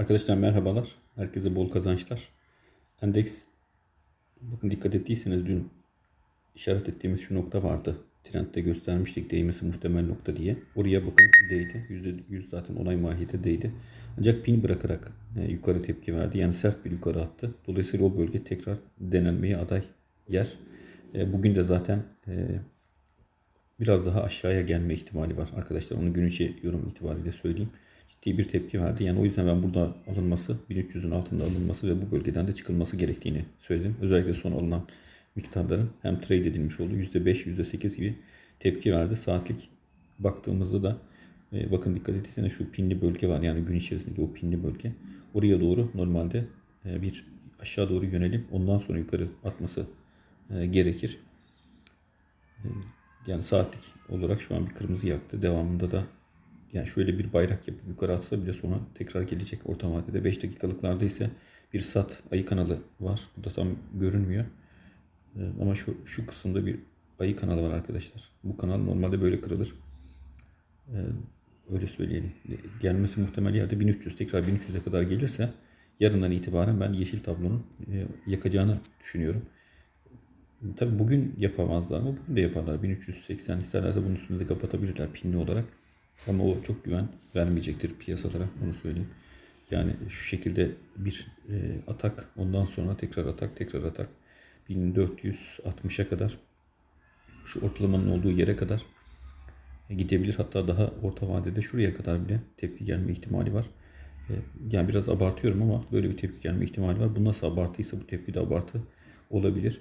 Arkadaşlar merhabalar. Herkese bol kazançlar. Endeks bakın dikkat ettiyseniz dün işaret ettiğimiz şu nokta vardı. Trendde göstermiştik değmesi muhtemel nokta diye. Oraya bakın değdi. %100 zaten onay mahiyeti değdi. Ancak pin bırakarak e, yukarı tepki verdi. Yani sert bir yukarı attı. Dolayısıyla o bölge tekrar denenmeye aday yer. E, bugün de zaten e, biraz daha aşağıya gelme ihtimali var arkadaşlar. Onu gün içi yorum itibariyle söyleyeyim. Ciddi bir tepki verdi. Yani o yüzden ben burada alınması, 1300'ün altında alınması ve bu bölgeden de çıkılması gerektiğini söyledim. Özellikle son alınan miktarların hem trade edilmiş olduğu %5, %8 gibi tepki verdi. Saatlik baktığımızda da e, bakın dikkat etseniz şu pinli bölge var. Yani gün içerisindeki o pinli bölge. Oraya doğru normalde e, bir aşağı doğru yönelim. Ondan sonra yukarı atması e, gerekir. Yani saatlik olarak şu an bir kırmızı yaktı. Devamında da yani şöyle bir bayrak yapıp yukarı atsa bile sonra tekrar gelecek orta vadede. 5 dakikalıklarda ise bir sat ayı kanalı var. Bu da tam görünmüyor. Ee, Ama şu, şu kısımda bir ayı kanalı var arkadaşlar. Bu kanal normalde böyle kırılır. Ee, Öyle söyleyelim. Gelmesi muhtemel yerde 1300 tekrar 1300'e kadar gelirse yarından itibaren ben yeşil tablonun e, yakacağını düşünüyorum. Tabi bugün yapamazlar mı? Bugün de yaparlar. 1380 isterlerse bunun üstünde de kapatabilirler pinli olarak. Ama o çok güven vermeyecektir piyasalara onu söyleyeyim. Yani şu şekilde bir e, atak ondan sonra tekrar atak tekrar atak 1460'a kadar şu ortalamanın olduğu yere kadar gidebilir. Hatta daha orta vadede şuraya kadar bile tepki gelme ihtimali var. E, Yani biraz abartıyorum ama böyle bir tepki gelme ihtimali var. Bu nasıl abartıysa bu tepki de abartı olabilir.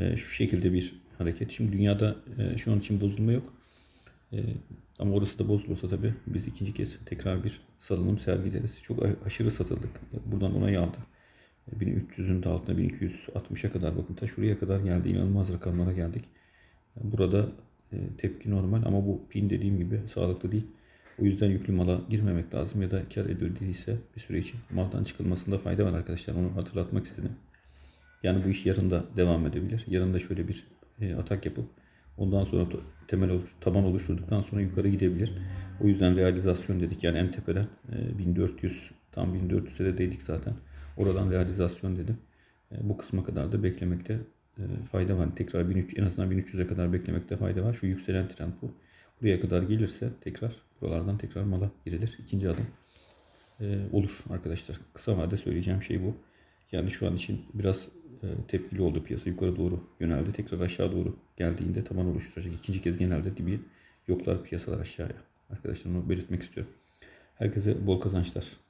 E, Şu şekilde bir hareket. Şimdi dünyada e, şu an için bozulma yok. E, ama orası da bozulursa tabii biz ikinci kez tekrar bir salınım sergileriz. Çok aşırı satıldık. Buradan onay aldı. E, 1300'ün de altına 1260'a kadar bakın ta şuraya kadar geldi. İnanılmaz rakamlara geldik. E, Burada e, tepki normal ama bu pin dediğim gibi sağlıklı değil. O yüzden yüklü mala girmemek lazım ya da kar edildiyse bir süre için maldan çıkılmasında fayda var arkadaşlar. Onu hatırlatmak istedim. Yani bu iş yarın da devam edebilir. Yarın da şöyle bir e, atak yapıp ondan sonra temel oluş, taban oluşturduktan sonra yukarı gidebilir. O yüzden realizasyon dedik. Yani en tepeden e, 1400 tam 1400'e de değdik zaten. Oradan realizasyon dedim. Bu kısma kadar da beklemekte fayda var. Tekrar 1300 en azından 1300'e kadar beklemekte fayda var. Şu yükselen trend bu. Buraya kadar gelirse tekrar buralardan tekrar mala girilir. İkinci adım olur arkadaşlar. Kısa vade söyleyeceğim şey bu. Yani şu an için biraz e, tepkili oldu piyasa yukarı doğru yöneldi. Tekrar aşağı doğru geldiğinde taban oluşturacak. İkinci kez genelde dibi yoklar piyasalar aşağıya. Arkadaşlar onu belirtmek istiyorum. Herkese bol kazançlar.